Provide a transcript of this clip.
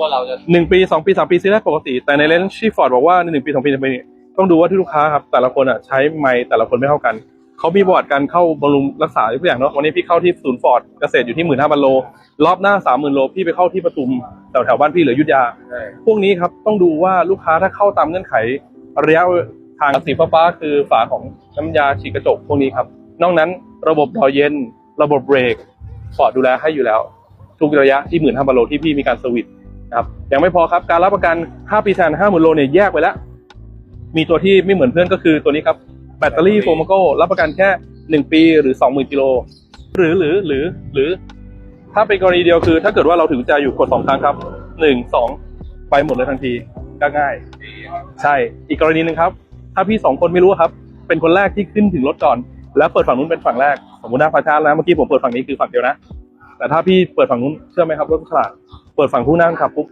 ว่าเราจะหนึ่งปีสองปีสามปีซื้อได้ปกติ แต่ในเลนส์ที่ฟอร์ดบอกว่าในหนึ่งปีสองปีจะเป็นต้องดูว่าที่ลูกค้าครับ แต่ละคนอะใช้ไมค์แต่ละคนไม่เท่ากัน เขามีบอร์ดการเข้าบำรุงรักษาทุกอย่างเนาะวันนี้พี่เข้าที่ศูนย์ฟอร์ดเกษตรอยู่ที่หมื่นห้าพันโล รอบหน้าสามหมื่นโลพี่ไปเข้าที่ปทุมแถวแถวๆบ้านพี่หรืออยุทธยาใช่พวกนี้ครับต้องดูว่าลูกค้าถ้าเข้าตามเงื่อนไขระยะทางสีฟ้าๆคือฝาของน้ำยาฉีดกระจกพวกนี้ครับ นอกนั้นระบบดอเย็น ระบบเบรกฟอร์ดดูแลให้อยู่แล้ว ทุกระยะที่หมื่นห้าพันโลที่พี่มีการสวิตช์ นะครับยังไม่พอครับการรับประกัน 5 ปีแทน5หมื่นโลเนี่ยแยกไปแล้ว มีตัวที่ไม่เหมือนเพื่อนก็คือตัวนี้ครับแบตเตอรี่โฟมโก้รับประกันแค่ 1 ปีหรือ 20,000กิโลหรือหรือหรือหรือ ถ้าเป็นกรณีเดียวคือ ถ้าเกิดว่าเราถือกุญแจอยู่กดสองครั้งครับหนึ่งสองไปหมดเลยทันทีก็ง่าย ใช่อีกกรณีหนึ่งครับ ถ้าพี่สองคนไม่รู้ครับ เป็นคนแรกที่ขึ้นถึงรถก่อน แล้วเปิดฝั่งนู้นเป็นฝั่งแรกสมมตินะพาชาร์จแล้วเมื่อกี้ผมเปิดฝั่งนี้คือฝั่งเดียวนะ แต่ถ้าพี่เปิดฝั่งนู้นเชื่อไหมครับรถฉลาด เปิดฝั่งคู่นั่งขับปุ๊บ